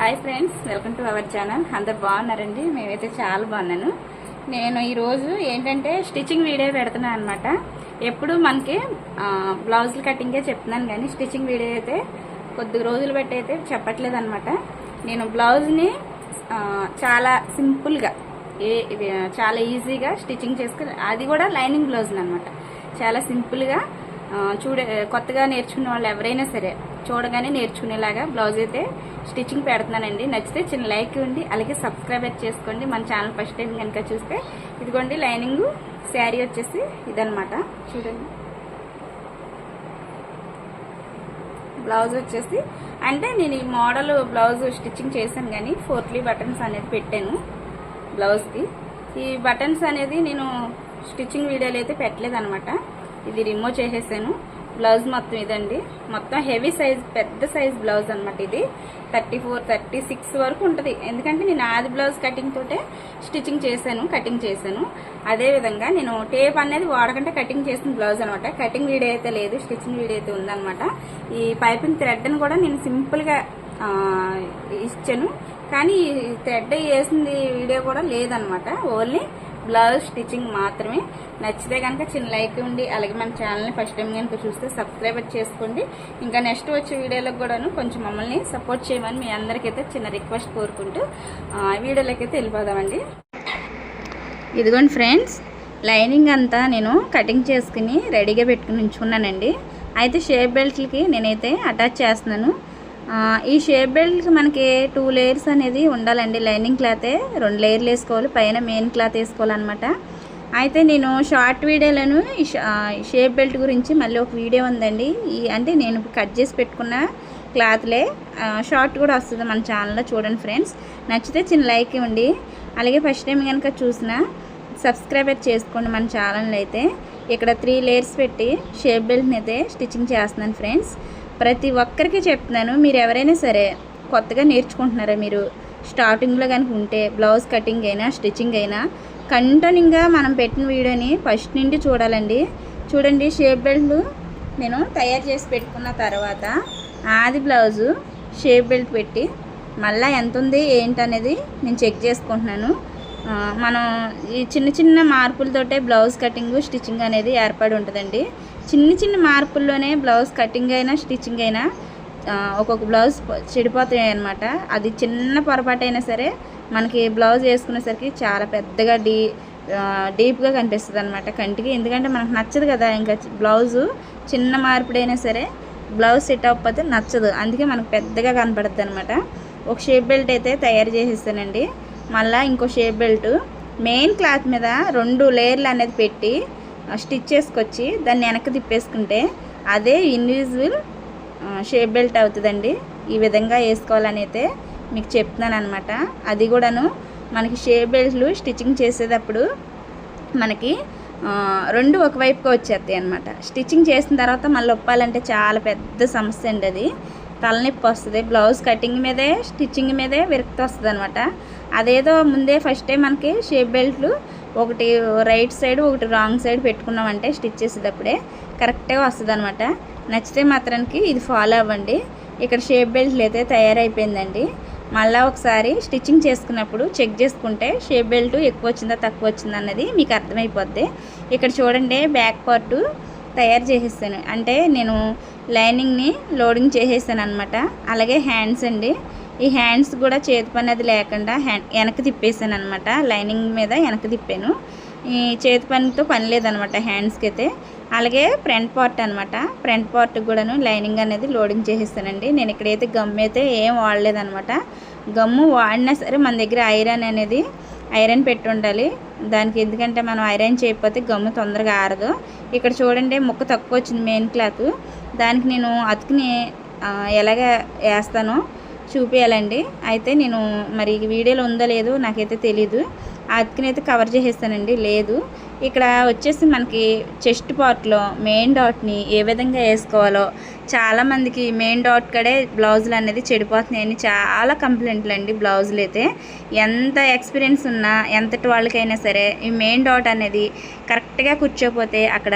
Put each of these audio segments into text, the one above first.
Hi friends welcome to our channel అందరు బాగున్నారండి? మేమైతే చాలా బాగున్నాను. నేను ఈరోజు ఏంటంటే స్టిచ్చింగ్ వీడియో పెడుతున్నాను అనమాట ఎప్పుడు మనకి బ్లౌజులు కటింగే చెప్తున్నాను కానీ స్టిచ్చింగ్ వీడియో అయితే కొద్ది రోజులు బట్టి అయితే చెప్పట్లేదు అనమాట నేను బ్లౌజ్ని చాలా సింపుల్గా ఏ ఇది, చాలా ఈజీగా స్టిచ్చింగ్ చేసుకుని అది కూడా లైనింగ్ బ్లౌజ్ అనమాట చాలా సింపుల్గా చూడ చూడే కొత్తగా నేర్చుకున్న వాళ్ళు ఎవరైనా సరే చూడగానే నేర్చుకునేలాగా బ్లౌజ్ అయితే స్టిచ్చింగ్ పెడుతున్నానండి. నచ్చితే చిన్న లైక్ ఇవ్వండి అలాగే సబ్స్క్రైబ్ చేసుకోండి. మన ఛానల్ ఫస్ట్ టైం కనుక చూస్తే ఇదిగోండి లైనింగ్ శారీ వచ్చేసి ఇదనమాట చూడండి. బ్లౌజ్ వచ్చేసి అంటే నేను ఈ మోడల్ బ్లౌజ్ స్టిచ్చింగ్ చేశాను కానీ ఫోర్త్లీ బటన్స్ అనేది పెట్టాను బ్లౌజ్కి. ఈ బటన్స్ అనేది నేను స్టిచ్చింగ్ వీడియోలో అయితే పెట్టలేదు అనమాట ఇది రిమూవ్ చేసేసాను. బ్లౌజ్ మొత్తం ఇదండి. మొత్తం హెవీ సైజ్ పెద్ద సైజ్ బ్లౌజ్ అనమాట ఇది. థర్టీ ఫోర్ థర్టీ సిక్స్ వరకు ఉంటుంది. ఎందుకంటే నేను ఆది బ్లౌజ్ కటింగ్ తోటే స్టిచ్చింగ్ చేశాను కటింగ్ చేశాను. అదే విధంగా నేను టేప్ అనేది వాడకంటే కటింగ్ చేసిన బ్లౌజ్ అనమాట కటింగ్ వీడియో అయితే లేదు స్టిచ్చింగ్ వీడియో అయితే ఉందన్నమాట. ఈ పైపింగ్ థ్రెడ్ని కూడా నేను సింపుల్గా ఇచ్చాను. కానీ ఈ థ్రెడ్ వేసింది వీడియో కూడా లేదనమాట ఓన్లీ బ్లౌజ్ స్టిచ్చింగ్ మాత్రమే. నచ్చితే కనుక చిన్న లైక్ ఉండి అలాగే మన ఛానల్ని ఫస్ట్ టైం కనుక చూస్తే సబ్స్క్రైబ్ చేసుకోండి. ఇంకా నెక్స్ట్ వచ్చే వీడియోలకు కూడాను కొంచెం మమ్మల్ని సపోర్ట్ చేయమని మీ అందరికైతే చిన్న రిక్వెస్ట్ కోరుకుంటూ ఆ, వీడియోలోకి అయితే వెళ్ళిపోదామండి. ఇదిగోండి ఫ్రెండ్స్ లైనింగ్ అంతా నేను కటింగ్ చేసుకుని రెడీగా పెట్టుకుని ఉంచుకున్నానండి. అయితే షేప్ బెల్ట్లకి నేనైతే అటాచ్ చేస్తున్నాను. ఈ షేప్ బెల్ట్కి మనకి టూ లేయర్స్ అనేది ఉండాలండి. లైనింగ్ క్లాతే రెండు లేయర్లు వేసుకోవాలి పైన మెయిన్ క్లాత్ వేసుకోవాలన్నమాట. అయితే నేను షార్ట్ వీడియోలను ఈ షేప్ బెల్ట్ గురించి మళ్ళీ ఒక వీడియో ఉందండి. ఈ అంటే నేను కట్ చేసి పెట్టుకున్న క్లాత్లే. షార్ట్ కూడా వస్తుంది మన ఛానల్లో చూడండి ఫ్రెండ్స్. నచ్చితే చిన్న లైక్ ఇవ్వండి. అలాగే ఫస్ట్ టైం కనుక చూసినా సబ్స్క్రైబ్ చేసుకోండి మన ఛానల్ అయితే. ఇక్కడ త్రీ లేయర్స్ పెట్టి షేప్ బెల్ట్ని అయితే స్టిచ్చింగ్ చేస్తున్నాను ఫ్రెండ్స్. ప్రతి ఒక్కరికి చెప్తున్నాను మీరు ఎవరైనా సరే కొత్తగా నేర్చుకుంటున్నారా మీరు? స్టార్టింగ్లో కనుక ఉంటే బ్లౌజ్ కటింగ్ అయినా స్టిచ్చింగ్ అయినా కంటిన్యూగా మనం పెట్టిన వీడియోని ఫస్ట్ నుండి చూడాలండి. చూడండి షేప్ బెల్ట్లు నేను తయారు చేసి పెట్టుకున్న తర్వాత ఆది బ్లౌజు షేప్ బెల్ట్ పెట్టి మళ్ళీ ఎంత ఉంది ఏంటనేది నేను చెక్ చేసుకుంటున్నాను. మనం ఈ చిన్న చిన్న మార్పులతోటే బ్లౌజ్ కటింగ్ స్టిచ్చింగ్ అనేది ఏర్పడి ఉంటుందండి. చిన్న చిన్న మార్పుల్లోనే బ్లౌజ్ కటింగ్ అయినా స్టిచ్చింగ్ అయినా ఒక్కొక్క బ్లౌజ్ చెడిపోతున్నాయి చెడిపోతాయి అనమాట అది చిన్న పొరపాటు అయినా సరే మనకి బ్లౌజ్ వేసుకునేసరికి చాలా పెద్దగా డీ డీప్గా కనిపిస్తుంది అనమాట కంటికి. ఎందుకంటే మనకు నచ్చదు కదా ఇంకా బ్లౌజు చిన్న మార్పుడైనా సరే బ్లౌజ్ సెట్ అవ్వకపోతే నచ్చదు. అందుకే మనకు పెద్దగా కనపడుతుంది అనమాట ఒక షేప్ బెల్ట్ అయితే తయారు చేసేస్తానండి. మళ్ళీ ఇంకో షేప్ బెల్ట్. మెయిన్ క్లాత్ మీద రెండు లేయర్లు అనేది పెట్టి స్టిచ్ చేసుకొచ్చి దాన్ని వెనక్కి తిప్పేసుకుంటే అదే ఇన్విజిబుల్ షేప్ బెల్ట్ అవుతుందండి. ఈ విధంగా వేసుకోవాలని అయితే మీకు చెప్తున్నాను అనమాట అది కూడాను మనకి షేప్ బెల్ట్లు స్టిచ్చింగ్ చేసేటప్పుడు మనకి రెండు ఒకవైపుగా వచ్చేస్తాయి అనమాట స్టిచ్చింగ్ చేసిన తర్వాత మళ్ళీ ఒప్పాలంటే చాలా పెద్ద సమస్య అండి అది. తలనొప్పి వస్తుంది బ్లౌజ్ కటింగ్ మీదే స్టిచ్చింగ్ మీదే విరక్తి వస్తుంది అనమాట అదేదో ముందే ఫస్ట్ టైం మనకి షేప్ బెల్ట్లు ఒకటి రైట్ సైడ్ ఒకటి రాంగ్ సైడ్ పెట్టుకున్నామంటే స్టిచ్ చేసేటప్పుడే కరెక్ట్గా వస్తుంది అనమాట నచ్చితే మాత్రానికి ఇది ఫాలో అవ్వండి. ఇక్కడ షేప్ బెల్ట్లు అయితే తయారైపోయిందండి. మళ్ళీ ఒకసారి స్టిచ్చింగ్ చేసుకున్నప్పుడు చెక్ చేసుకుంటే షేప్ బెల్ట్ ఎక్కువ వచ్చిందా తక్కువ వచ్చిందా అన్నది మీకు అర్థమైపోద్ది. ఇక్కడ చూడండి బ్యాక్ పార్ట్ తయారు చేసేసాను. అంటే నేను లైనింగ్ని లోడింగ్ చేసేసాను అనమాట అలాగే హ్యాండ్స్ అండి. ఈ హ్యాండ్స్ కూడా చేతి పని అది లేకుండా హ్యాండ్ వెనక్కి తిప్పేసాను అనమాట లైనింగ్ మీద వెనక్కి తిప్పాను. ఈ చేతి పనితో పని లేదనమాట హ్యాండ్స్కి అయితే. అలాగే ఫ్రంట్ పార్ట్ అనమాట ఫ్రంట్ పార్ట్ కూడాను లైనింగ్ అనేది లోడింగ్ చేసేస్తానండి. నేను ఇక్కడైతే గమ్ అయితే ఏం వాడలేదనమాట గమ్ము వాడినా సరే మన దగ్గర ఐరన్ అనేది ఐరన్ పెట్టి ఉండాలి. దానికి ఎందుకంటే మనం ఐరన్ చేయకపోతే గమ్ము తొందరగా ఆరదు. ఇక్కడ చూడండి ముక్క తక్కువ వచ్చింది మెయిన్ క్లాత్. దానికి నేను అతుకుని ఎలాగ వేస్తానో చూపించాలండి అయితే నేను మరి వీడియోలో ఉందో లేదో నాకైతే తెలీదు. అతికినైతే కవర్ చేసేస్తానండి. లేదు. ఇక్కడ వచ్చేసి మనకి చెస్ట్ పార్ట్లో మెయిన్ డాట్ని ఏ విధంగా వేసుకోవాలో చాలామందికి మెయిన్ డాట్ కడే బ్లౌజులు అనేది చెడిపోతున్నాయని చాలా కంప్లైంట్లు అండి బ్లౌజులు అయితే. ఎంత ఎక్స్పీరియన్స్ ఉన్నా ఎంతటి వాళ్ళకైనా సరే ఈ మెయిన్ డాట్ అనేది కరెక్ట్గా కూర్చోపోతే అక్కడ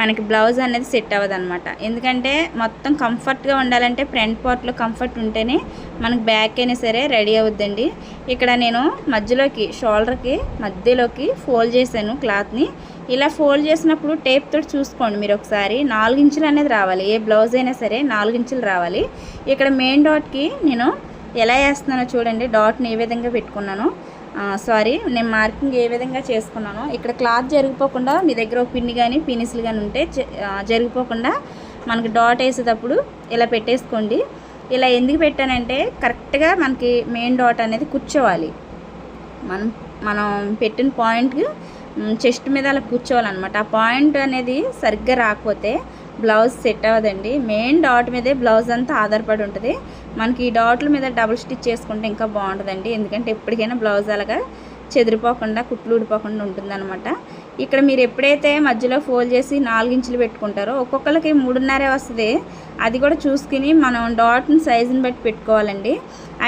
మనకి బ్లౌజ్ అనేది సెట్ అవ్వదు అనమాట ఎందుకంటే మొత్తం కంఫర్ట్గా ఉండాలంటే ఫ్రంట్ పార్ట్లో కంఫర్ట్ ఉంటేనే మనకు బ్యాక్ అయినా సరే రెడీ అవుద్దండి. ఇక్కడ నేను మధ్యలోకి షోల్డర్కి మధ్యలోకి ఫోల్డ్ చేశాను క్లాత్ని. ఇలా ఫోల్డ్ చేసినప్పుడు టేప్ తోటి చూసుకోండి మీరు ఒకసారి. నాలుగు ఇంచులు అనేది రావాలి. ఏ బ్లౌజ్ అయినా సరే నాలుగు ఇంచులు రావాలి. ఇక్కడ మెయిన్ డాట్కి నేను ఎలా వేస్తున్నానో చూడండి. డాట్ని ఏ విధంగా పెట్టుకున్నాను. సారీ నేను మార్కింగ్ ఏ విధంగా చేసుకున్నానో ఇక్కడ క్లాత్ జరిగిపోకుండా మీ దగ్గర ఒక పిన్ని కానీ పినిసులు కానీ ఉంటే జరిగిపోకుండా మనకి డాట్ వేసేటప్పుడు ఇలా పెట్టేసుకోండి. ఇలా ఎందుకు పెట్టానంటే కరెక్ట్గా మనకి మెయిన్ డాట్ అనేది కూర్చోవాలి. మనం మనం పెట్టిన పాయింట్ చెస్ట్ మీద అలా కూర్చోవాలన్నమాట. ఆ పాయింట్ అనేది సరిగ్గా రాకపోతే బ్లౌజ్ సెట్ అవ్వదండి. మెయిన్ డాట్ మీదే బ్లౌజ్ అంతా ఆధారపడి ఉంటుంది. మనకి ఈ డాట్ల మీద డబుల్ స్టిచ్ చేసుకుంటే ఇంకా బాగుంటుందండి. ఎందుకంటే ఎప్పటికైనా బ్లౌజ్ అలాగా చెదిరిపోకుండా కుట్లు ఊడిపోకుండా ఉంటుందన్నమాట. ఇక్కడ మీరు ఎప్పుడైతే మధ్యలో ఫోల్డ్ చేసి నాలుగు ఇంచులు పెట్టుకుంటారో ఒక్కొక్కరికి మూడున్నరే వస్తుంది. అది కూడా చూసుకుని మనం డాట్ని సైజుని బట్టి పెట్టుకోవాలండి.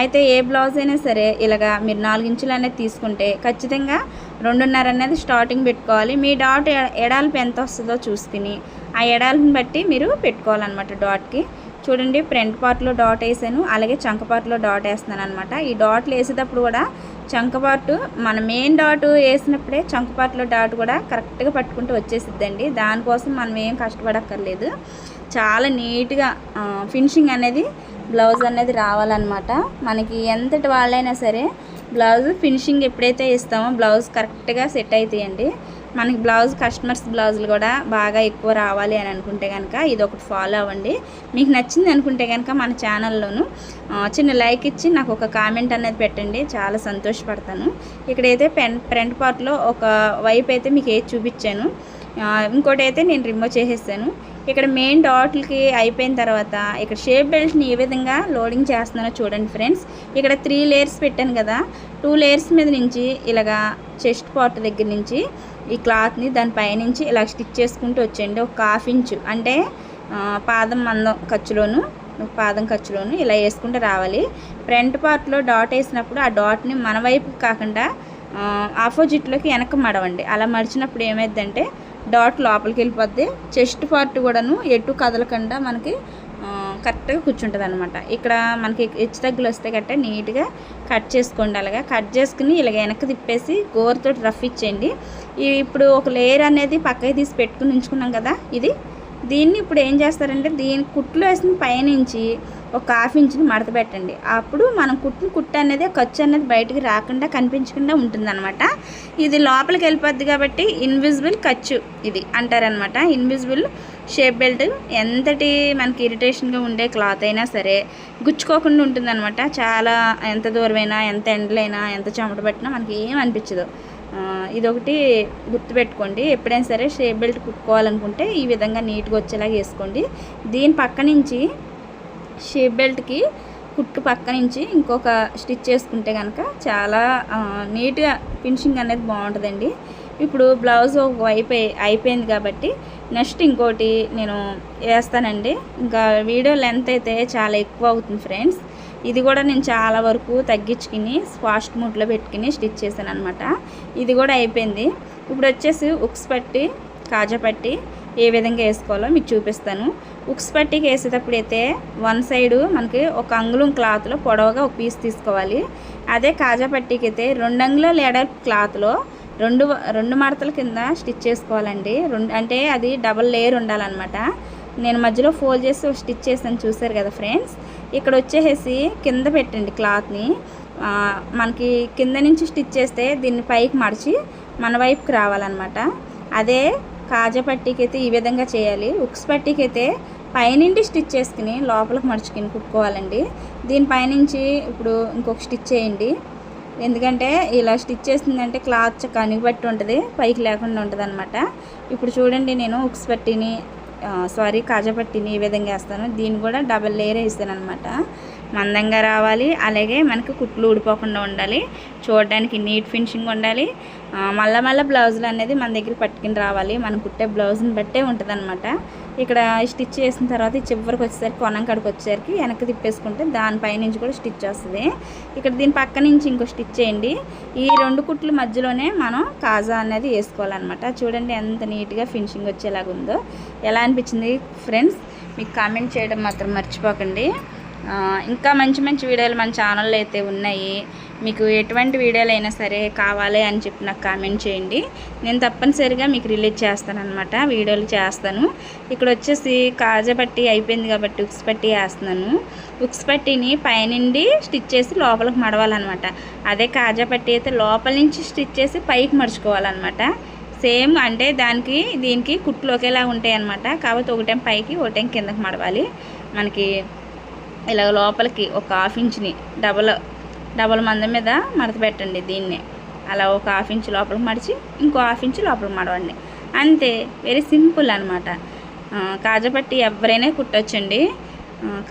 అయితే ఏ బ్లౌజ్ అయినా సరే ఇలాగా మీరు నాలుగు ఇంచులు అనేది తీసుకుంటే ఖచ్చితంగా రెండున్నర అనేది స్టార్టింగ్ పెట్టుకోవాలి. మీ డాట్ ఎడాలపు ఎంత వస్తుందో చూసుకుని ఆ ఎడాలను బట్టి మీరు పెట్టుకోవాలన్నమాట డాట్కి చూడండి ఫ్రంట్ పార్ట్లో డాట్ వేసాను అలాగే చంక పార్ట్లో డాట్ వేస్తున్నాను అనమాట ఈ డాట్లు వేసేటప్పుడు కూడా చంక పార్ట్ మన మెయిన్ డాట్ వేసినప్పుడే చంక పార్ట్లో డాట్ కూడా కరెక్ట్గా పట్టుకుంటూ వచ్చేసిద్దండి. దానికోసం మనం ఏం కష్టపడక్కర్లేదు. చాలా నీట్గా ఫినిషింగ్ అనేది బ్లౌజ్ అనేది రావాలన్నమాట. మనకి ఎంతటి వాళ్ళైనా సరే బ్లౌజ్ ఫినిషింగ్ ఎప్పుడైతే ఇస్తామో బ్లౌజ్ కరెక్ట్గా సెట్ అవుతాయండి మనకి బ్లౌజ్ కస్టమర్స్ బ్లౌజులు కూడా బాగా ఎక్కువ రావాలి అని అనుకుంటే కనుక ఇది ఒకటి ఫాలో అవ్వండి. మీకు నచ్చింది అనుకుంటే కనుక మన ఛానల్లోను చిన్న లైక్ ఇచ్చి నాకు ఒక కామెంట్ అనేది పెట్టండి. చాలా సంతోషపడతాను. ఇక్కడైతే పెన్ ఫ్రంట్ పార్ట్లో ఒక వైపు అయితే మీకు ఏది చూపించాను. ఇంకోటి అయితే నేను రిమూవ్ చేసేసాను ఇక్కడ మెయిన్ డాట్లకి అయిపోయిన తర్వాత ఇక్కడ షేప్ బెల్ట్ని ఏ విధంగా లోడింగ్ చేస్తున్నానో చూడండి ఫ్రెండ్స్ ఇక్కడ త్రీ లేయర్స్ పెట్టాను కదా. టూ లేయర్స్ మీద నుంచి ఇలాగా చెస్ట్ పార్ట్ దగ్గర నుంచి ఈ క్లాత్ని దానిపైనుంచి ఇలా స్టిచ్ చేసుకుంటూ వచ్చేయండి. ఒక హాఫ్ ఇంచు అంటే పాదం మందం ఖర్చులోను పాదం ఖర్చులోను ఇలా వేసుకుంటూ రావాలి. ఫ్రంట్ పార్ట్లో డాట్ వేసినప్పుడు ఆ డాట్ని మన వైపు కాకుండా ఆపోజిట్లోకి వెనక మడవండి. అలా మడిచినప్పుడు ఏమైందంటే డాట్ లోపలికి వెళ్ళిపోద్ది. చెస్ట్ పార్ట్ కూడాను ఎటు కదలకుండా మనకి కరెక్ట్గా కూర్చుంటుంది అనమాట ఇక్కడ మనకి హెచ్చు తగ్గులు వస్తే గట్ట నీట్గా కట్ చేసుకోండి అలాగా. కట్ చేసుకుని ఇలాగ వెనక్కి తిప్పేసి గోరుతో రఫ్ ఇచ్చేయండి. ఇప్పుడు ఒక లేయర్ అనేది పక్కకి తీసి పెట్టుకుని ఉంచుకున్నాం కదా ఇది దీన్ని ఇప్పుడు ఏం చేస్తారంటే దీని కుట్లు వేసిన పైనుంచి ఒక హాఫ్ ఇంచుని మడత పెట్టండి. అప్పుడు మనం కుట్టిన కుట్టు అనేది ఖర్చు అనేది బయటకు రాకుండా కనిపించకుండా ఉంటుందన్నమాట. ఇది లోపలికి వెళ్ళిపోద్ది కాబట్టి ఇన్విజిబుల్ ఖర్చు ఇది అంటారనమాట ఇన్విజిబుల్ షేప్ బెల్ట్ ఎంతటి మనకి ఇరిటేషన్గా ఉండే క్లాత్ అయినా సరే గుచ్చుకోకుండా ఉంటుందన్నమాట. చాలా ఎంత దూరమైనా ఎంత ఎండలైనా ఎంత చెమట పట్టినా మనకి ఏం అనిపించదు. ఇదొకటి గుర్తుపెట్టుకోండి. ఎప్పుడైనా సరే షేప్ బెల్ట్ కుట్టుకోవాలనుకుంటే ఈ విధంగా నీట్గా వచ్చేలాగా వేసుకోండి. దీని పక్క నుంచి షేప్ బెల్ట్కి కుట్టు పక్క నుంచి ఇంకొక స్టిచ్ చేసుకుంటే కనుక చాలా నీట్గా ఫినిషింగ్ అనేది బాగుంటుందండి. ఇప్పుడు బ్లౌజ్ ఒక వైపు అయిపోయింది కాబట్టి నెక్స్ట్ ఇంకోటి నేను వేస్తానండి. ఇంకా వీడియో లెంత్ అయితే చాలా ఎక్కువ అవుతుంది ఫ్రెండ్స్. ఇది కూడా నేను చాలా వరకు తగ్గించుకుని ఫాస్ట్ మూడ్లో పెట్టుకుని స్టిచ్ చేశాను అనమాట ఇది కూడా అయిపోయింది. ఇప్పుడు వచ్చేసి ఉక్స్ పట్టి కాజా పట్టి ఏ విధంగా వేసుకోవాలో మీకు చూపిస్తాను. ఉక్స్ పట్టికి వేసేటప్పుడు అయితే వన్ సైడు మనకి ఒక అంగుళం క్లాత్లో పొడవుగా ఒక పీస్ తీసుకోవాలి. అదే కాజా పట్టీకి అయితే రెండు అంగుళాల ఎడల్పు క్లాత్లో రెండు రెండు మడతల కింద స్టిచ్ చేసుకోవాలండి. రెండు అంటే అది డబల్ లేయర్ ఉండాలన్నమాట. నేను మధ్యలో ఫోల్డ్ చేసి స్టిచ్ చేసాను చూసారు కదా ఫ్రెండ్స్? ఇక్కడ వచ్చేసేసి కింద పెట్టండి క్లాత్ని. మనకి కింద నుంచి స్టిచ్ చేస్తే దీన్ని పైకి మడిచి మన వైపుకి రావాలన్నమాట. అదే కాజా పట్టీకి అయితే ఈ విధంగా చేయాలి. ఉక్స్ పట్టీకి అయితే పైనుండి స్టిచ్ చేసుకుని లోపలికి మడుచుకుని కుట్టుకోవాలండి. దీని పైనుంచి ఇప్పుడు ఇంకొక స్టిచ్ చేయండి. ఎందుకంటే ఇలా స్టిచ్ చేసిందంటే క్లాత్ చక్క అణిగిపట్టి ఉంటుంది పైకి లేకుండా ఉంటుంది అనమాట ఇప్పుడు చూడండి నేను ఉక్స్ పట్టీని సారీ కాజాపట్టిని ఈ విధంగా వేస్తాను. దీన్ని కూడా డబల్ లేయర్ వేస్తాను అనమాట మందంగా రావాలి. అలాగే మనకు కుట్లు ఊడిపోకుండా ఉండాలి. చూడడానికి నీట్ ఫినిషింగ్ ఉండాలి. మళ్ళా మళ్ళీ బ్లౌజులు అనేది మన దగ్గర పట్టుకుని రావాలి. మనం కుట్టే బ్లౌజ్ని బట్టే ఉంటుందన్నమాట. ఇక్కడ స్టిచ్ చేసిన తర్వాత చివరికి వచ్చేసరికి కొనం కాడికి వచ్చేసరికి వెనక్కి తిప్పేసుకుంటే దానిపై నుంచి కూడా స్టిచ్ వస్తుంది. ఇక్కడ దీని పక్క నుంచి ఇంకో స్టిచ్ చేయండి. ఈ రెండు కుట్ల మధ్యలోనే మనం కాజా అనేది వేసుకోవాలన్నమాట. చూడండి ఎంత నీట్గా ఫినిషింగ్ వచ్చేలాగా ఉందో. ఎలా అనిపించింది? ఫ్రెండ్స్ మీకు కామెంట్ చేయడం మాత్రం మర్చిపోకండి. ఇంకా మంచి మంచి వీడియోలు మన ఛానల్లో అయితే ఉన్నాయి. మీకు ఎటువంటి వీడియోలు అయినా సరే కావాలి అని చెప్పి నాకు కామెంట్ చేయండి. నేను తప్పనిసరిగా మీకు రిలీజ్ చేస్తాను అనమాట వీడియోలు చేస్తాను. ఇక్కడ వచ్చేసి కాజా పట్టి అయిపోయింది కాబట్టి ఉక్స్ పట్టి వేస్తున్నాను. ఉక్స్ పట్టిని పైనుండి స్టిచ్ చేసి లోపలికి మడవాలన్నమాట. అదే కాజపట్టి అయితే లోపల నుంచి స్టిచ్ చేసి పైకి మడుచుకోవాలన్నమాట. సేమ్ అంటే దానికి దీనికి కుట్లు ఒకేలా ఉంటాయి అనమాట కాకపోతే ఒకటేం పైకి ఒకటేం కిందకి మడవాలి. మనకి ఇలా లోపలికి ఒక హాఫ్ ఇంచ్ని డబల్ డబల్ మంద మీద మడత పెట్టండి దీన్ని. అలా ఒక హాఫ్ ఇంచ్ లోపలికి మడిచి ఇంకో హాఫ్ ఇంచ్ లోపలికి మడవండి. అంతే వెరీ సింపుల్ అనమాట కాజా పట్టి ఎవరైనా కుట్టొచ్చండి.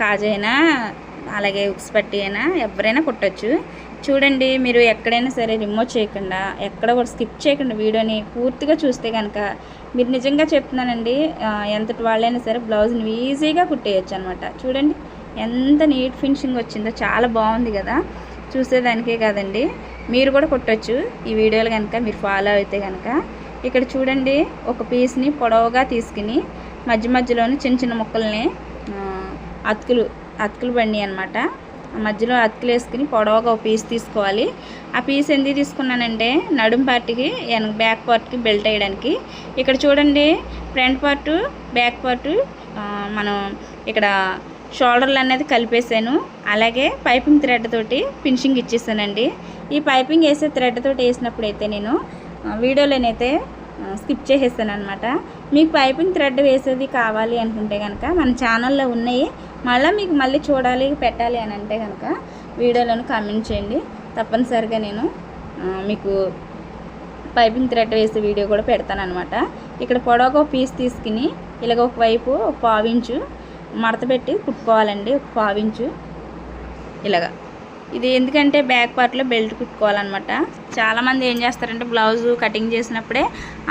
కాజైనా కాజా అయినా అలాగే ఉక్స్ పట్టి అయినా ఎవరైనా కుట్టచ్చు. చూడండి మీరు ఎక్కడైనా సరే రిమూవ్ చేయకుండా ఎక్కడ కూడా స్కిప్ చేయకుండా వీడియోని పూర్తిగా చూస్తే కనుక మీరు నిజంగా చెప్తున్నానండి ఎంతటి వాళ్ళైనా సరే బ్లౌజ్ని ఈజీగా కుట్టేయచ్చు అనమాట చూడండి. ఎంత నీట్ ఫినిషింగ్ వచ్చిందో చాలా బాగుంది కదా. చూసేదానికే కాదండి. మీరు కూడా కుట్టొచ్చు ఈ వీడియోలు కనుక మీరు ఫాలో అయితే కనుక ఇక్కడ చూడండి ఒక పీస్ని పొడవుగా తీసుకుని మధ్య మధ్యలోని చిన్న చిన్న ముక్కల్ని అతుకులు అతుకులు బండి అనమాట మధ్యలో అతుకులు వేసుకుని పొడవుగా ఒక పీస్ తీసుకోవాలి. ఆ పీస్ ఎందుకు తీసుకున్నానంటే నడుం పార్ట్కి వెనక బ్యాక్ పార్ట్కి బెల్ట్ వేయడానికి. ఇక్కడ చూడండి ఫ్రంట్ పార్ట్ బ్యాక్ పార్ట్ మనం ఇక్కడ షోల్డర్లు అనేది కలిపేసాను. అలాగే పైపింగ్ థ్రెడ్ తోటి ఫినిషింగ్ ఇచ్చేసానండి. ఈ పైపింగ్ వేసే థ్రెడ్ తోటి వేసినప్పుడు అయితే నేను వీడియోలోనైతే స్కిప్ చేసేస్తాను అనమాట మీకు పైపింగ్ థ్రెడ్ వేసేది కావాలి అనుకుంటే కనుక మన ఛానల్లో ఉన్నాయి. మళ్ళీ మీకు మళ్ళీ చూడాలి పెట్టాలి అని అంటే కనుక వీడియోలను కామెంట్ చేయండి. తప్పనిసరిగా నేను మీకు పైపింగ్ థ్రెడ్ వేసే వీడియో కూడా పెడతాను అనమాట ఇక్కడ పొడవగా ఒక పీస్ తీసుకుని ఇలాగ ఒక వైపు ఒక పావించు మడత పెట్టి కుట్టుకోవాలండి ఒక పావించు ఇలాగా. ఇది ఎందుకంటే బ్యాక్ పార్ట్లో బెల్ట్ కుట్టుకోవాలన్నమాట. చాలామంది ఏం చేస్తారంటే బ్లౌజ్ కటింగ్ చేసినప్పుడే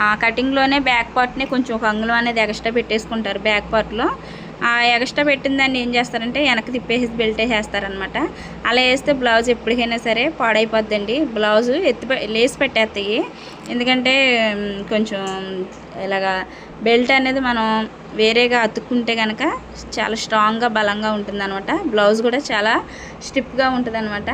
ఆ కటింగ్లోనే బ్యాక్ పార్ట్ని కొంచెం ఒక అంగుళం అనేది ఎక్స్ట్రా పెట్టేసుకుంటారు బ్యాక్ పార్ట్లో. ఎక్స్ట్రా పెట్టిన దాన్ని ఏం చేస్తారంటే వెనక్కి తిప్పేసి బెల్ట్ వేసేస్తారనమాట అలా వేస్తే బ్లౌజ్ ఎప్పటికైనా సరే పాడైపోద్దండి. బ్లౌజ్ ఎత్తి లేసి పెట్టేస్తాయి. ఎందుకంటే కొంచెం ఇలాగా బెల్ట్ అనేది మనం వేరేగా అతుక్కుంటే కనుక చాలా స్ట్రాంగ్గా బలంగా ఉంటుందన్నమాట. బ్లౌజ్ కూడా చాలా స్టిప్గా ఉంటుందన్నమాట.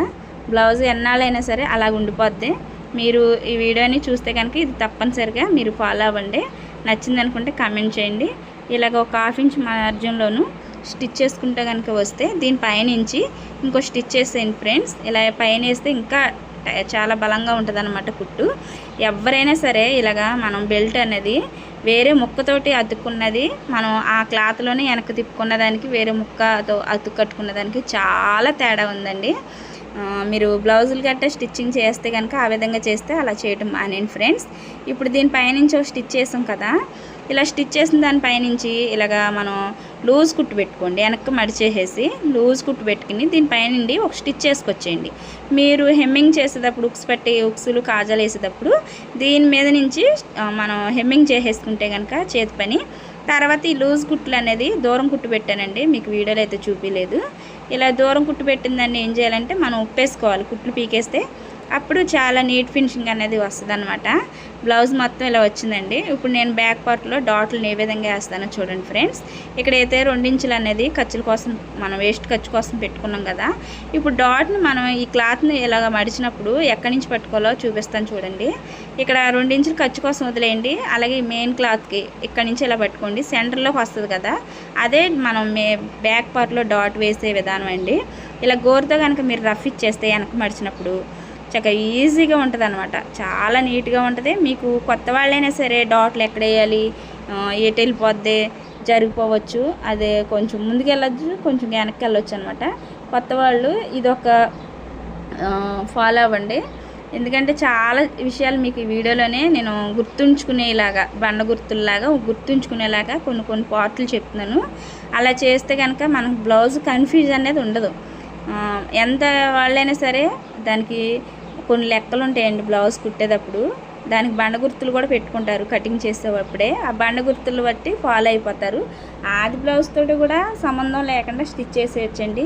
బ్లౌజ్ ఎన్నాళ్ళైనా సరే అలాగ ఉండిపోద్ది. మీరు ఈ వీడియోని చూస్తే కనుక ఇది తప్పనిసరిగా మీరు ఫాలో అవ్వండి. నచ్చింది అనుకుంటే కామెంట్ చేయండి. ఇలాగ ఒక హాఫ్ ఇంచ్ మార్జిన్లోను స్టిచ్ చేసుకుంటే కనుక వస్తే దీని పైనుంచి ఇంకో స్టిచ్ చేసేయండి ఫ్రెండ్స్. ఇలా పైన వేస్తే ఇంకా చాలా బలంగా ఉంటుంది అనమాట కుట్టు. ఎవరైనా సరే ఇలాగా మనం బెల్ట్ అనేది వేరే ముక్కతోటి అతుక్కున్నది మనం ఆ క్లాత్లోనే వెనక్కి తిప్పుకున్న దానికి వేరే ముక్కతో అతుకు కట్టుకున్న దానికి చాలా తేడా ఉందండి. మీరు బ్లౌజులు గట్టా స్టిచ్చింగ్ చేస్తే కనుక ఆ విధంగా చేస్తే అలా చేయటం మానేయండి ఫ్రెండ్స్. ఇప్పుడు దీని పైనుంచి ఒక స్టిచ్ చేసాం కదా ఇలా స్టిచ్ చేసిన దాని పైనుంచి ఇలాగా మనం లూజ్ కుట్టు పెట్టుకోండి వెనక్కి మడిచేసేసి లూజ్ కుట్టు పెట్టుకుని దీనిపైనుండి ఒక స్టిచ్ చేసుకొచ్చేయండి. మీరు హెమ్మింగ్ చేసేటప్పుడు ఉక్స్ పెట్టి ఉక్సులు కాజాలు వేసేటప్పుడు దీని మీద నుంచి మనం హెమ్మింగ్ చేసేసుకుంటే కనుక చేతి పని. తర్వాత ఈ లూజ్ కుట్లు అనేది దూరం కుట్టు పెట్టానండి మీకు వీడియోలో అయితే చూపించలేదు ఇలా దూరం కుట్టు పెట్టిన దాన్ని ఏం చేయాలంటే మనం ఉప్పేసుకోవాలి కుట్లు పీకేస్తే. అప్పుడు చాలా నీట్ ఫినిషింగ్ అనేది వస్తుంది అనమాట బ్లౌజ్ మొత్తం ఇలా వచ్చిందండి. ఇప్పుడు నేను బ్యాక్ పార్ట్లో డాట్లు ఏ విధంగా వేస్తానో చూడండి ఫ్రెండ్స్ ఇక్కడైతే రెండించులు అనేది ఖర్చుల కోసం మనం వేస్ట్ ఖర్చు కోసం పెట్టుకున్నాం కదా. ఇప్పుడు డాట్ని మనం ఈ క్లాత్ని ఇలాగ మడిచినప్పుడు ఎక్కడి నుంచి పట్టుకోవాలో చూపిస్తాను చూడండి. ఇక్కడ రెండించులు ఖర్చు కోసం వదిలేయండి. అలాగే మెయిన్ క్లాత్కి ఇక్కడ నుంచి ఇలా పట్టుకోండి. సెంటర్లోకి వస్తుంది కదా. అదే మనం మే బ్యాక్ పార్ట్లో డాట్ వేసే విధానం అండి. ఇలా గోరుతో కనుక మీరు రఫ్ ఇచ్చేస్తే వెనక మడిచినప్పుడు చక్కగా ఈజీగా ఉంటుంది అనమాట చాలా నీట్గా ఉంటుంది. మీకు కొత్త వాళ్ళైనా సరే డాట్లు ఎక్కడ వేయాలి? ఆ, ఎటు వెళ్ళిపోద్ది? జరిగిపోవచ్చు. అదే కొంచెం ముందుకు వెళ్ళొచ్చు కొంచెం వెనక్కి వెళ్ళొచ్చు అనమాట కొత్త వాళ్ళు ఇదొక ఫాలో అవ్వండి. ఎందుకంటే చాలా విషయాలు మీకు ఈ వీడియోలోనే నేను గుర్తుంచుకునేలాగా బండ గుర్తుల్లాగా గుర్తుంచుకునేలాగా కొన్ని కొన్ని పార్ట్లు చెప్తున్నాను. అలా చేస్తే కనుక మనకు బ్లౌజ్ కన్ఫ్యూజ్ అనేది ఉండదు. ఎంత వాళ్ళైనా సరే దానికి కొన్ని లెక్కలు ఉంటాయండి బ్లౌజ్ కుట్టేటప్పుడు. దానికి బండ గుర్తులు కూడా పెట్టుకుంటారు కటింగ్ చేసేటప్పుడే. ఆ బండ గుర్తులు బట్టి ఫాలో అయిపోతారు. ఆది బ్లౌజ్ తోటి కూడా సంబంధం లేకుండా స్టిచ్ చేసేయచ్చండి.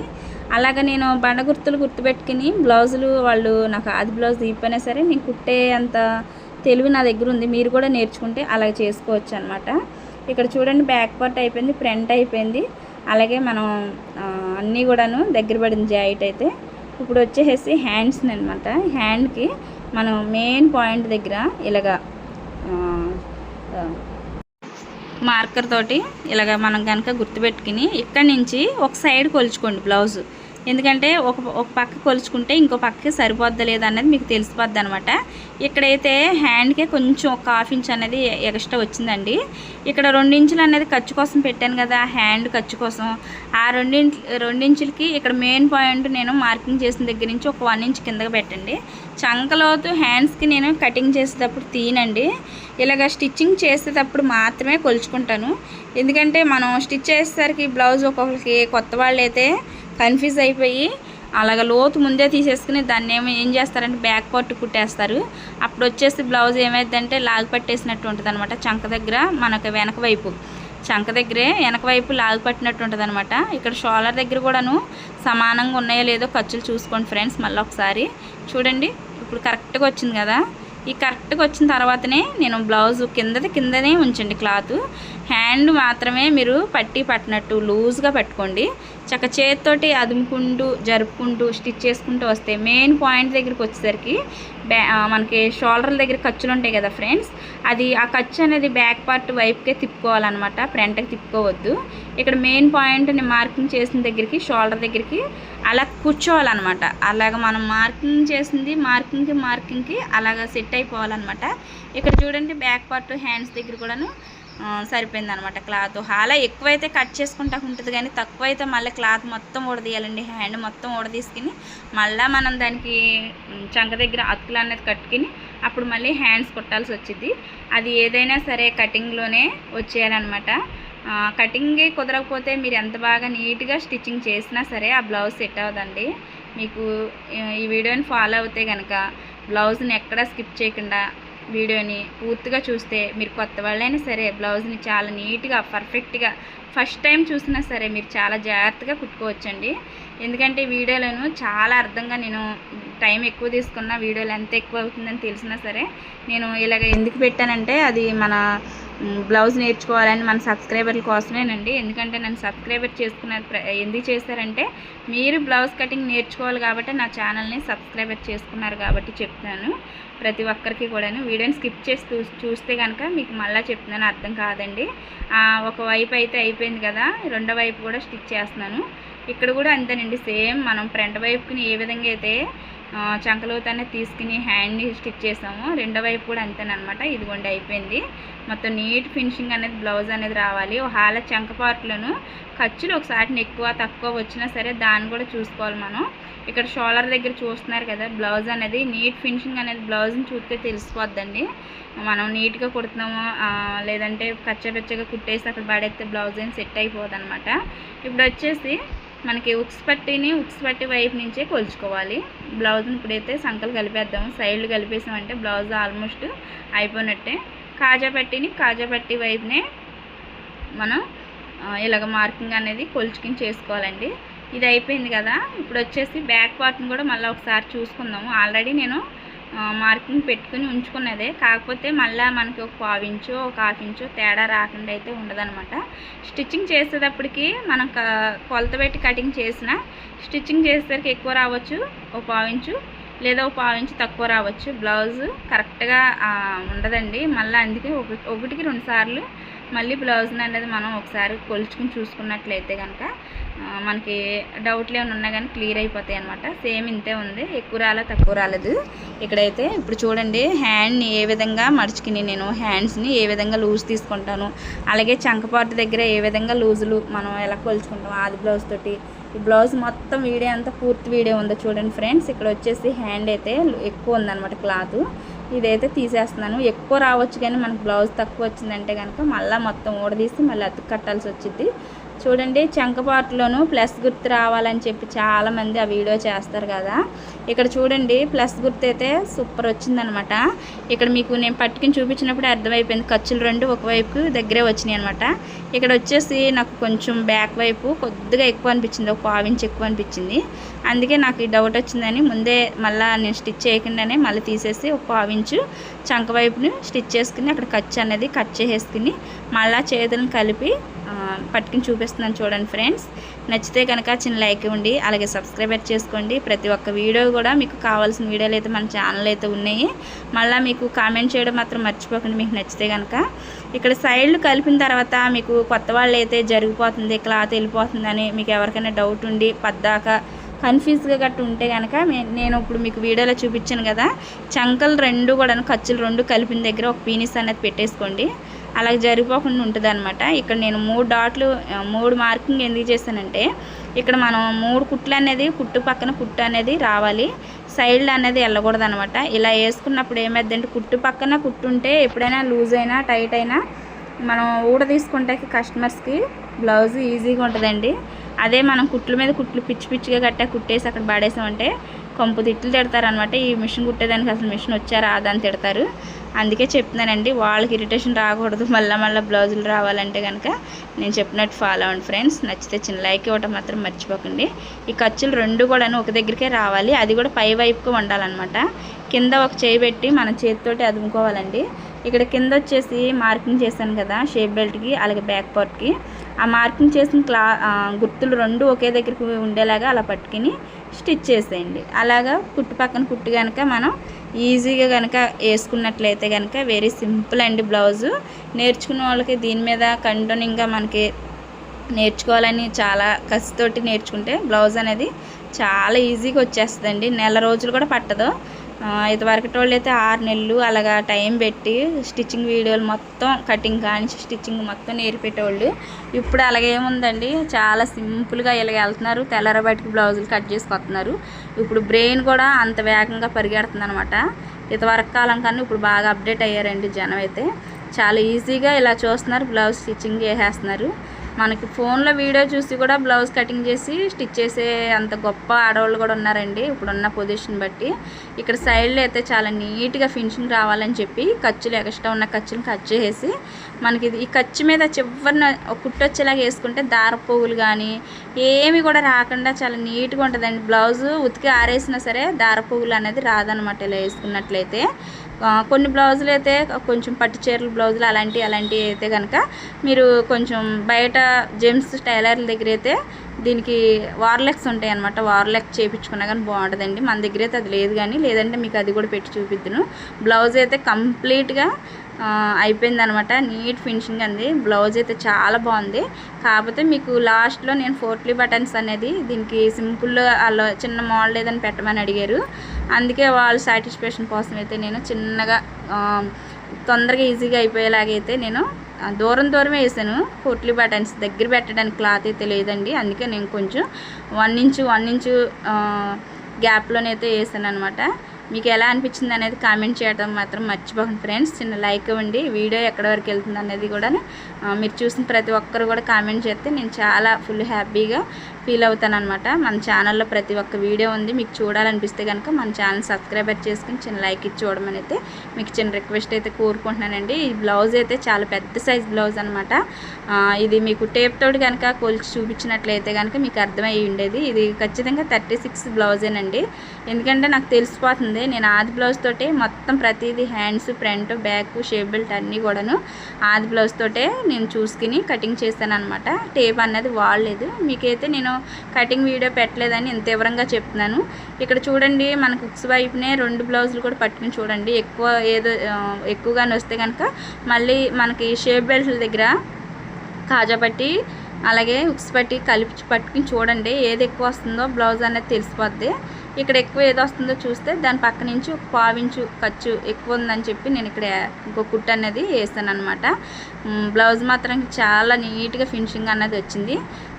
అలాగ నేను బండ గుర్తులు గుర్తుపెట్టుకుని బ్లౌజులు వాళ్ళు నాకు ఆది బ్లౌజ్ ఇప్పైనా సరే నేను కుట్టే అంత తెలివి నా దగ్గర ఉంది. మీరు కూడా నేర్చుకుంటే అలాగ చేసుకోవచ్చు అనమాట ఇక్కడ చూడండి బ్యాక్ పార్ట్ అయిపోయింది ఫ్రంట్ అయిపోయింది. అలాగే మనం అన్నీ కూడాను దగ్గర పడింది జాయిట్ అయితే. ఇప్పుడు వచ్చేసి హ్యాండ్స్ని అనమాట హ్యాండ్కి మనం మెయిన్ పాయింట్ దగ్గర ఇలాగా మార్కర్ తోటి ఇలాగ మనం కనుక గుర్తుపెట్టుకుని ఇక్కడ నుంచి ఒక సైడ్ కొలుచుకోండి బ్లౌజ్. ఎందుకంటే ఒక ఒక పక్క కొలుచుకుంటే ఇంకో పక్కకి సరిపోద్దా లేదా మీకు తెలిసిపోద్ది అనమాట ఇక్కడైతే హ్యాండ్కే కొంచెం ఒక హాఫ్ ఇంచ్ అనేది ఎక్స్ట్రా వచ్చిందండి. ఇక్కడ రెండించులు అనేది ఖర్చు కోసం పెట్టాను కదా హ్యాండ్ ఖర్చు కోసం. ఆ రెండింటి రెండించులకి ఇక్కడ మెయిన్ పాయింట్ నేను మార్కింగ్ చేసిన దగ్గర నుంచి ఒక వన్ ఇంచ్ కిందకి పెట్టండి. చంకలోతు హ్యాండ్స్కి నేను కటింగ్ చేసేటప్పుడు తీనండి ఇలాగ స్టిచ్చింగ్ చేసేటప్పుడు మాత్రమే కొలుచుకుంటాను. ఎందుకంటే మనం స్టిచ్ చేసేసరికి బ్లౌజ్ ఒక్కొక్కరికి కొత్త వాళ్ళు అయితే కన్ఫ్యూజ్ అయిపోయి అలాగ లోతు ముందే తీసేసుకుని దాన్ని ఏమో ఏం చేస్తారంటే బ్యాక్ పార్ట్ కుట్టేస్తారు. అప్పుడు వచ్చేసి బ్లౌజ్ ఏమైందంటే లాగి పట్టేసినట్టు ఉంటుంది అనమాట చంక దగ్గర మనకు వెనక వైపు. చంక దగ్గరే వెనక వైపు లాగి పట్టినట్టు ఉంటుంది అనమాట ఇక్కడ షోలర్ దగ్గర కూడాను సమానంగా ఉన్నాయో లేదో ఖర్చులు చూసుకోండి ఫ్రెండ్స్ మళ్ళీ ఒకసారి. చూడండి ఇప్పుడు కరెక్ట్గా వచ్చింది కదా. ఈ కరెక్ట్గా వచ్చిన తర్వాతనే నేను బ్లౌజ్ కిందది కిందనే ఉంచండి క్లాత్. హ్యాండ్ మాత్రమే మీరు పట్టి పట్టినట్టు లూజ్గా పట్టుకోండి. చక్క చేతితోటి అదుముకుంటూ జరుపుకుంటూ స్టిచ్ చేసుకుంటూ వస్తే మెయిన్ పాయింట్ దగ్గరికి వచ్చేసరికి బ్యా మనకి షోల్డర్ దగ్గర ఖర్చులు ఉంటాయి కదా ఫ్రెండ్స్? అది ఆ ఖర్చు అనేది బ్యాక్ పార్ట్ వైపుకే తిప్పుకోవాలన్నమాట. ఫ్రంట్కి తిప్పుకోవద్దు. ఇక్కడ మెయిన్ పాయింట్ని మార్కింగ్ చేసిన దగ్గరికి షోల్డర్ దగ్గరికి అలా కూర్చోవాలన్నమాట. అలాగ మనం మార్కింగ్ చేసింది మార్కింగ్కి మార్కింగ్కి అలాగ సెట్ అయిపోవాలన్నమాట. ఇక్కడ చూడండి బ్యాక్ పార్ట్ హ్యాండ్స్ దగ్గర కూడాను సరిపోయిందనమాట క్లాత్. హాలా ఎక్కువైతే కట్ చేసుకుంటా ఉంటుంది కానీ తక్కువ అయితే మళ్ళీ క్లాత్ మొత్తం ఓడదీయాలండి హ్యాండ్ మొత్తం ఓడదీసుకుని మళ్ళీ మనం దానికి చంక దగ్గర అతుకులు అనేది కట్టుకుని అప్పుడు మళ్ళీ హ్యాండ్స్ కుట్టాల్సి వచ్చింది అది ఏదైనా సరే కటింగ్లోనే వచ్చేయాలన్నమాట. కటింగే కుదరకపోతే మీరు ఎంత బాగా నీట్గా స్టిచ్చింగ్ చేసినా సరే ఆ బ్లౌజ్ సెట్ అవ్వదండి. మీకు ఈ వీడియోని ఫాలో అవుతే కనుక బ్లౌజ్ని ఎక్కడా స్కిప్ చేయకుండా వీడియోని పూర్తిగా చూస్తే మీరు కొత్త వాళ్ళైనా సరే బ్లౌజ్ని చాలా నీట్గా పర్ఫెక్ట్గా ఫస్ట్ టైం చూసినా సరే మీరు చాలా జాగ్రత్తగా కుట్టుకోవచ్చండి. ఎందుకంటే వీడియోలను చాలా అర్థంగా నేను టైం ఎక్కువ తీసుకున్న వీడియోలు ఎంత ఎక్కువ అవుతుందని తెలిసినా సరే నేను ఇలాగ ఎందుకు పెట్టానంటే అది మన బ్లౌజ్ నేర్చుకోవాలని మన సబ్స్క్రైబర్ల కోసమేనండి. ఎందుకంటే నన్ను సబ్స్క్రైబర్ చేసుకున్న ప్ర- ఎందుకు చేశారంటే మీరు బ్లౌజ్ కటింగ్ నేర్చుకోవాలి కాబట్టి నా ఛానల్ని సబ్స్క్రైబర్ చేసుకున్నారు కాబట్టి చెప్తాను. ప్రతి ఒక్కరికి కూడాను వీడియోని స్కిప్ చేసి చూస్తే కనుక మీకు మళ్ళీ చెప్తున్నాను అర్థం కాదండి. ఒక వైపు అయితే అయిపోయింది కదా రెండో వైపు కూడా స్టిచ్ చేస్తున్నాను. ఇక్కడ కూడా అంతేనండి సేమ్ మనం ఫ్రంట్ వైపుని ఏ విధంగా అయితే చంకలోతనే తీసుకుని హ్యాండ్ని స్టిచ్ చేసాము. రెండో వైపు కూడా అంతేనమాట ఇదిగోండి అయిపోయింది. మొత్తం నీట్ ఫినిషింగ్ అనేది బ్లౌజ్ అనేది రావాలి. ఒకవేళ చంక పార్ట్లను ఖర్చులు ఒకసారి ఎక్కువ తక్కువ వచ్చినా సరే దాన్ని కూడా చూసుకోవాలి మనం. ఇక్కడ షోల్డర్ దగ్గర చూస్తున్నారు కదా బ్లౌజ్ అనేది నీట్ ఫినిషింగ్ అనేది బ్లౌజ్ని చూస్తే తెలిసిపోద్దండి. మనం నీట్గా కుడుతున్నాము లేదంటే కచ్చపెచ్చగా కుట్టేసి అక్కడ పడేస్తే బ్లౌజ్ ఏం సెట్ అయిపోదన్నమాట. ఇప్పుడు వచ్చేసి మనకి ఉక్స్ పట్టిని ఉక్స్ పట్టి వైపు నుంచే కొలుచుకోవాలి. బ్లౌజ్ని ఇప్పుడైతే సంకలు కలిపేద్దాము సైడ్లు కలిపేసామంటే బ్లౌజ్ ఆల్మోస్ట్ అయిపోయినట్టే. కాజా పట్టిని కాజా పట్టి వైపునే మనం ఇలాగ మార్కింగ్ అనేది కొలుచుకుని చేసుకోవాలండి. ఇది అయిపోయింది కదా. ఇప్పుడు వచ్చేసి బ్యాక్ పార్ట్ని కూడా మళ్ళీ ఒకసారి చూసుకుందాము. ఆల్రెడీ నేను మార్కింగ్ పెట్టుకుని ఉంచుకున్నదే. కాకపోతే మళ్ళీ మనకి ఒక పావు ఇంచు ఒక హాఫ్ ఇంచు తేడా రాకుండా అయితే ఉండదన్నమాట. స్టిచ్చింగ్ చేసేటప్పటికి మనం కొలత పెట్టి కటింగ్ చేసిన స్టిచ్చింగ్ చేసేసరికి ఎక్కువ రావచ్చు ఒక పావు ఇంచు లేదా ఒక పావు ఇంచు తక్కువ రావచ్చు. బ్లౌజ్ కరెక్ట్గా ఉండదండి. మళ్ళీ అందుకే ఒకటికి రెండు సార్లు మళ్ళీ బ్లౌజ్ని అనేది మనం ఒకసారి కొలుచుకుని చూసుకున్నట్లయితే కనుక మనకి డౌట్లు ఏమైనా ఉన్నా కానీ క్లియర్ అయిపోతాయి అనమాట సేమ్ ఇంతే ఉంది. ఎక్కువ రాలే తక్కువ రాలేదు. ఇక్కడైతే ఇప్పుడు చూడండి హ్యాండ్ని ఏ విధంగా మడుచుకుని నేను హ్యాండ్స్ని ఏ విధంగా లూజ్ తీసుకుంటాను. అలాగే చంకపాటు దగ్గర ఏ విధంగా లూజులు మనం ఎలా కొలుచుకుంటాం ఆది బ్లౌజ్ తోటి. ఈ బ్లౌజ్ మొత్తం వీడియో అంతా పూర్తి వీడియో ఉందో చూడండి ఫ్రెండ్స్ ఇక్కడ వచ్చేసి హ్యాండ్ అయితే ఎక్కువ ఉందన్నమాట క్లాత్ ఇదైతే తీసేస్తున్నాను. ఎక్కువ రావచ్చు కానీ మనకు బ్లౌజ్ తక్కువ వచ్చిందంటే కనుక మళ్ళీ మొత్తం ఊడదీసి మళ్ళీ అతుకు కట్టాల్సి వచ్చింది చూడండి చంకపాటులోను ప్లస్ గుర్తు రావాలని చెప్పి చాలామంది ఆ వీడియో చేస్తారు కదా. ఇక్కడ చూడండి ప్లస్ గుర్తు అయితే సూపర్ వచ్చిందనమాట. ఇక్కడ మీకు నేను పట్టుకుని చూపించినప్పుడు అర్థమైపోయింది. ఖర్చులు రెండు ఒకవైపు దగ్గరే వచ్చినాయి అనమాట. ఇక్కడ వచ్చేసి నాకు కొంచెం బ్యాక్ వైపు కొద్దిగా ఎక్కువ అనిపించింది ఒక పావించి ఎక్కువ అనిపించింది. అందుకే నాకు ఈ డౌట్ వచ్చిందని ముందే మళ్ళీ నేను స్టిచ్ చేయకుండానే మళ్ళీ తీసేసి ఒక పావించు చంక వైపుని స్టిచ్ చేసుకుని అక్కడ ఖర్చు అనేది కట్ చేసేసుకుని మళ్ళీ చేతులను కలిపి పట్టుకుని చూపిస్తున్నాను చూడండి ఫ్రెండ్స్. నచ్చితే కనుక చిన్న లైక్ ఇవ్వండి అలాగే సబ్స్క్రైబర్ చేసుకోండి. ప్రతి ఒక్క వీడియో కూడా మీకు కావాల్సిన వీడియోలు అయితే మన ఛానల్ అయితే ఉన్నాయి. మళ్ళీ మీకు కామెంట్ చేయడం మాత్రం మర్చిపోకండి మీకు నచ్చితే కనుక ఇక్కడ సైడ్లు కలిపిన తర్వాత మీకు కొత్త వాళ్ళు అయితే జరిగిపోతుంది క్లాత్ వెళ్ళిపోతుందని మీకు ఎవరికైనా డౌట్ ఉండి పద్దాక కన్ఫ్యూజ్గా గట్టు ఉంటే కనుక నేను ఇప్పుడు మీకు వీడియోలో చూపించాను కదా. చంకలు రెండు కూడా ఖర్చులు రెండు కలిపిన దగ్గర ఒక పీనిస్ అనేది పెట్టేసుకోండి. అలా జరిగిపోకుండా ఉంటుంది అనమాట ఇక్కడ నేను మూడు డాట్లు మూడు మార్కింగ్ ఎందుకు చేశానంటే ఇక్కడ మనం మూడు కుట్లు అనేది కుట్టు పక్కన కుట్టు అనేది రావాలి. సైడ్ అనేది వెళ్ళకూడదు అనమాట ఇలా వేసుకున్నప్పుడు ఏమైందంటే కుట్టు పక్కన కుట్టు ఉంటే ఎప్పుడైనా లూజ్ అయినా టైట్ అయినా మనం ఊడ తీసుకుంటే కస్టమర్స్కి బ్లౌజ్ ఈజీగా ఉంటుందండి. అదే మనం కుట్ల మీద కుట్లు పిచ్చి పిచ్చిగా కట్టా కుట్టేసి అక్కడ పడేసామంటే కొంపు తిట్లు తిడతారనమాట ఈ మిషన్ కుట్టేదానికి అసలు మిషన్ వచ్చారా అదని తిడతారు. అందుకే చెప్తున్నానండి వాళ్ళకి ఇరిటేషన్ రాకూడదు మళ్ళీ మళ్ళీ బ్లౌజులు రావాలంటే కనుక నేను చెప్పినట్టు ఫాలో అవ్వండి ఫ్రెండ్స్ నచ్చితే చిన్న లైక్ ఇవ్వటం మాత్రం మర్చిపోకండి. ఈ ఖర్చులు రెండు కూడాను ఒక దగ్గరికే రావాలి. అది కూడా పై వైపుకు ఉండాలన్నమాట కింద ఒక చేయి పెట్టి మన చేతితోటి అదుముకోవాలండి. ఇక్కడ కింద వచ్చేసి మార్కింగ్ చేశాను కదా షేప్ బెల్ట్కి అలాగే బ్యాక్ పార్ట్కి ఆ మార్కింగ్ చేసిన క్లా గుర్తులు రెండు ఒకే దగ్గరికి ఉండేలాగా అలా పట్టుకుని స్టిచ్ చేసేయండి. అలాగా కుట్టు పక్కన కుట్టు కనుక మనం ఈజీగా కనుక వేసుకున్నట్లయితే కనుక వెరీ సింపుల్ అండి బ్లౌజు. నేర్చుకున్న వాళ్ళకి దీని మీద కంటిన్యూగా మనకి నేర్చుకోవాలని చాలా కసితోటి నేర్చుకుంటే బ్లౌజ్ అనేది చాలా ఈజీగా వచ్చేస్తుందండి. నెల రోజులు కూడా పట్టదు. ఇదివరకటి వాళ్ళు అయితే ఆరు నెలలు అలాగా టైం పెట్టి స్టిచ్చింగ్ వీడియోలు మొత్తం కటింగ్ కానీ స్టిచ్చింగ్ మొత్తం నేర్పేటోళ్ళు. ఇప్పుడు అలాగే ఏముందండి? చాలా సింపుల్గా ఇలాగ వెళ్తున్నారు. తెల్లరబట్టికి బ్లౌజులు కట్ చేసుకొస్తున్నారు. ఇప్పుడు బ్రెయిన్ కూడా అంత వేగంగా పరిగెడుతుంది అనమాట ఇదివరకు కాలం కన్నా ఇప్పుడు బాగా అప్డేట్ అయ్యారండి జనం అయితే. చాలా ఈజీగా ఇలా చూస్తున్నారు. బ్లౌజ్ స్టిచ్చింగ్ చేసేస్తున్నారు. మనకి ఫోన్లో వీడియో చూసి కూడా బ్లౌజ్ కటింగ్ చేసి స్టిచ్ చేసే అంత గొప్ప ఆడవాళ్ళు కూడా ఉన్నారండి. ఇప్పుడున్న పొజిషన్ బట్టి. ఇక్కడ సైడ్లో అయితే చాలా నీట్గా ఫినిషింగ్ రావాలని చెప్పి ఖర్చులు ఎక్స్ట్రా ఉన్న ఖర్చులు కట్ చేసేసి మనకి ఇది- ఈ ఖర్చు మీద చివరిన కుట్టొచ్చేలాగా వేసుకుంటే దార పువ్వులు కానీ ఏమి కూడా రాకుండా చాలా నీట్గా ఉంటుందండి. బ్లౌజు ఉతికి ఆరేసినా సరే దార పువ్వులు అనేది రాదనమాట ఇలా వేసుకున్నట్లయితే. కొన్ని బ్లౌజులు అయితే కొంచెం పట్టు చీరలు బ్లౌజులు అలాంటివి అలాంటివి అయితే కనుక మీరు కొంచెం బయట జెమ్స్ టైలర్ల దగ్గర అయితే దీనికి వార్లెక్స్ ఉంటాయి అనమాట వార్లెక్ చేయించుకున్నా కానీ బాగుంటుందండి. మన దగ్గర అయితే అది లేదు కానీ లేదంటే మీకు అది కూడా పెట్టి చూపిద్దును. బ్లౌజ్ అయితే కంప్లీట్గా అయిపోయిందనమాట. నీట్ ఫినిషింగ్ అంది. బ్లౌజ్ అయితే చాలా బాగుంది. కాకపోతే మీకు లాస్ట్లో నేను ఫోర్ట్లీ బటన్స్ అనేది దీనికి సింపుల్ అలా చిన్న మోడల్ ఏదని పెట్టమని అడిగారు. అందుకే వాళ్ళ సాటిస్ఫాక్షన్ కోసం అయితే నేను చిన్నగా తొందరగా ఈజీగా అయిపోయేలాగైతే నేను దూరం దూరమే వేసాను. ఫోర్ట్లీ బటన్స్ దగ్గర పెట్టడానికి క్లాత్ అయితే లేదండి. అందుకే నేను కొంచెం వన్ ఇంచు వన్ ఇంచు గ్యాప్లోనైతే వేసాను అనమాట మీకు ఎలా అనిపించింది అనేది కామెంట్ చేయడం మాత్రం మర్చిపోకండి ఫ్రెండ్స్. చిన్న లైక్ ఇవ్వండి. వీడియో ఎక్కడి వరకు వెళ్తుంది అనేది కూడా మీరు చూసిన ప్రతి ఒక్కరు కూడా కామెంట్ చేస్తే నేను చాలా ఫుల్ హ్యాపీగా ఫీల్ అవుతాను అనమాట మన ఛానల్లో ప్రతి ఒక్క వీడియో ఉంది. మీకు చూడాలనిపిస్తే కనుక మన ఛానల్ సబ్స్క్రైబర్ చేసుకుని చిన్న లైక్ ఇచ్చి చూడమని అయితే మీకు చిన్న రిక్వెస్ట్ అయితే కోరుకుంటున్నానండి. ఈ బ్లౌజ్ అయితే చాలా పెద్ద సైజ్ బ్లౌజ్ అనమాట ఇది మీకు టేప్ తోటి కనుక కొలిచి చూపించినట్లయితే కనుక మీకు అర్థమై ఉండేది. ఇది ఖచ్చితంగా థర్టీ సిక్స్ బ్లౌజేనండి. ఎందుకంటే నాకు తెలిసిపోతుంది నేను ఆది బ్లౌజ్ తోటే మొత్తం ప్రతిదీ hands front back shape belt అన్నీ కూడాను ఆది బ్లౌజ్ తోటే నేను చూసుకుని కటింగ్ చేశాను అనమాట టేప్ అన్నది వాడలేదు. మీకైతే నేను కటింగ్ వీడియో పెట్టలేదని ఇంత వివరంగా చెప్తున్నాను. ఇక్కడ చూడండి మనకు ఉక్స్ వైపునే రెండు బ్లౌజులు కూడా పట్టుకుని చూడండి. ఎక్కువ ఏదో ఆ, ఎక్కువగానే వస్తే కనుక మళ్ళీ మనకి షేప్ బెల్ట్ల దగ్గర కాజా పట్టి అలాగే ఉక్స్ పట్టి కలిపి పట్టుకుని చూడండి. ఏది ఎక్కువ వస్తుందో బ్లౌజ్ అనేది తెలిసిపోద్ది. ఇక్కడ ఎక్కువ ఏదో వస్తుందో చూస్తే దాని పక్క నుంచి ఒక పావించు ఖర్చు ఎక్కువ ఉందని చెప్పి నేను ఇక్కడ ఇంకో కుట్టు అనేది వేస్తాను అనమాట బ్లౌజ్ మాత్రం చాలా నీట్గా ఫినిషింగ్ అన్నది వచ్చింది.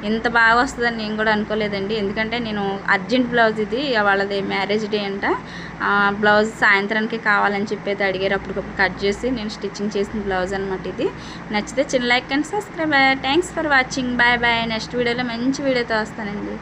ఇంత బాగా వస్తుందని నేను కూడా అనుకోలేదండి. ఎందుకంటే నేను అర్జెంట్ బ్లౌజ్ ఇది వాళ్ళది మ్యారేజ్ డే అంట. బ్లౌజ్ సాయంత్రానికి కావాలని చెప్పేది అడిగారు. అప్పటికప్పుడు కట్ చేసి నేను స్టిచ్చింగ్ చేసిన బ్లౌజ్ అనమాట ఇది. నచ్చితే చిన్న like and subscribe thanks for watching bye bye next వీడియోలో మంచి వీడియోతో వస్తానండి.